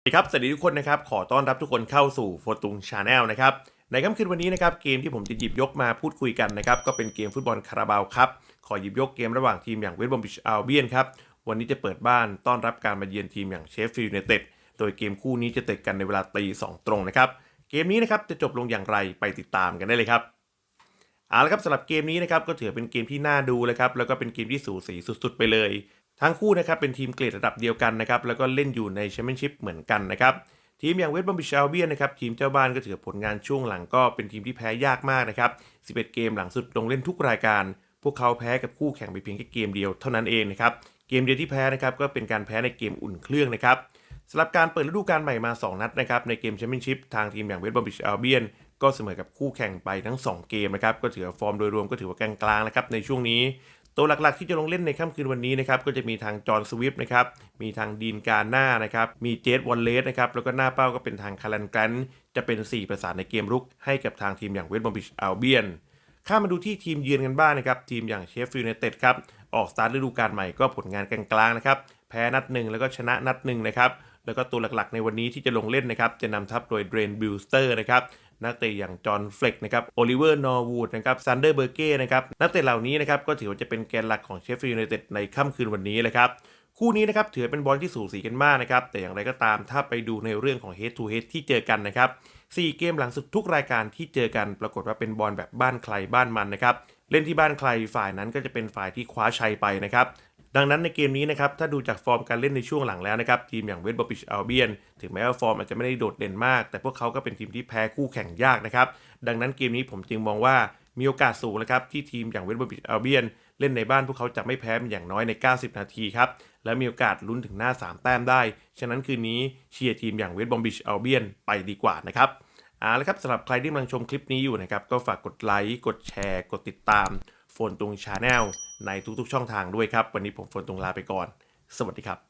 สวัสดีครับ สวัสดีทุกคนนะครับ ขอต้อนรับทุกคนเข้าสู่โฟตุงชาแนลนะครับ ในค่ำคืนวันนี้นะครับ เกมที่ผมจะหยิบยกมาพูดคุยกันนะครับ ก็เป็นเกมฟุตบอลคาราบาวครับ ขอหยิบยกเกมระหว่างทีมอย่างเวสต์บอมบิชอัลเบียนครับ วันนี้จะเปิดบ้านต้อนรับการมาเยือนทีมอย่างเชฟฟิลด์ยูไนเต็ด โดยเกมคู่นี้จะเตะกันในเวลาตีสองตรงนะครับ เกมนี้นะครับจะจบลงอย่างไรไปติดตามกันได้เลยครับ เอาละครับสำหรับเกมนี้นะครับก็ถือเป็นเกมที่น่าดูเลยครับ แล้วก็เป็นเกมที่สูสีสุด ๆ ไปเลย ทั้งคู่นะครับเป็นทีมเกรดระดับเดียวกันนะครับแล้วก็เล่นอยู่ในแชมเปี้ยนชิพเหมือนกันนะครับทีมอย่างเวสต์บอมบิชอัลเบียนนะครับทีมเจ้าบ้านก็ถือผลงานช่วงหลังก็เป็นทีมที่แพ้ยากมากนะครับ 11 เกมหลังสุดลงเล่นทุกรายการ พวกเขาแพ้กับคู่แข่งไปเพียงแค่เกมเดียวเท่านั้นเองนะครับเกมเดียวที่แพ้นะครับก็เป็นการแพ้ในเกมอุ่นเครื่องนะครับสำหรับการเปิดฤดูกาลใหม่มา 2 นัดนะครับในเกมแชมเปี้ยนชิพทางทีมอย่างเวสต์บอมบิชอัลเบียนก็เสมอกับคู่แข่งไปทั้ง 2 เกมนะครับก็ถือฟอร์มโดยรวมก็ถือว่ากลางๆนะครับในช่วงนี้ ตัวหลักๆ ที่จะลงเล่นในค่ำคืนวันนี้นะครับก็จะมีทางจอห์นสวิฟต์นะครับมีทางดีนการหน้านะครับมีเจสวอลเลสนะครับแล้วก็หน้าเป้าก็เป็นทางคารันแกรนจะเป็น 4 ประสานในเกมรุกให้กับทางทีมอย่างเวสต์บอมบิชอัลเบียนข้ามมาดูที่ทีมเยือนกันบ้างนะครับทีมอย่างเชฟฟิลด์ยูไนเต็ดครับออกสตาร์ทฤดูกาลใหม่ก็ผลงานกลางๆนะครับแพ้นัดหนึ่งแล้วก็ชนะนัดหนึ่งนะครับแล้วก็ตัวหลักๆ ในวันนี้ที่จะลงเล่นนะครับจะนำทัพโดยเดรนบิลสเตอร์นะครับ นักเตะอย่างจอห์นเฟล็กนะครับโอลิเวอร์นอร์วูดนะครับซันเดอร์เบอร์เก้นะครับนักเตะเหล่านี้นะครับก็ถือว่าจะเป็นแกนหลักของเชฟฟิลด์ยูไนเต็ดในค่ำคืนวันนี้เลยครับคู่นี้นะครับถือเป็นบอลที่สูสีกันมากนะครับแต่อย่างไรก็ตามถ้าไปดูในเรื่องของ head to head ที่เจอกันนะครับ4เกมหลังสุดทุกรายการที่เจอกันปรากฏว่าเป็นบอลแบบบ้านใครบ้านมันนะครับเล่นที่บ้านใครฝ่ายนั้นก็จะเป็นฝ่ายที่คว้าชัยไปนะครับ ดังนั้นในเกมนี้นะครับถ้าดูจากฟอร์มการเล่นในช่วงหลังแล้วนะครับทีมอย่างเวสต์บอมิชอัลเบียนถึงแม้ว่าฟอร์มอาจจะไม่ได้โดดเด่นมาก แต่พวกเขาก็เป็นทีมที่แพ้คู่แข่งยากนะครับดังนั้นเกมนี้ผมจึงมองว่ามีโอกาสสูงนะครับที่ทีมอย่างเวสต์บอมิชอัลเบียนเล่นในบ้านพวกเขาจะไม่แพ้อย่างน้อยใน 90 นาทีครับ และมีโอกาสลุ้นถึงหน้า 3 แต้มได้ ฉะนั้นคืนนี้เชียร์ทีมอย่างเวสต์บอมบิชอัลเบียนไปดีกว่านะครับเอาละครับสำหรับใครที่กำลังชมคลิปนี้อยู่นะครับ ก็ฝากกดไลค์กดแชร์ กดติดตาม ฝนตุงชาแนลในทุกๆช่องทางด้วยครับ วันนี้ผมฝนตุงลาไปก่อน สวัสดีครับ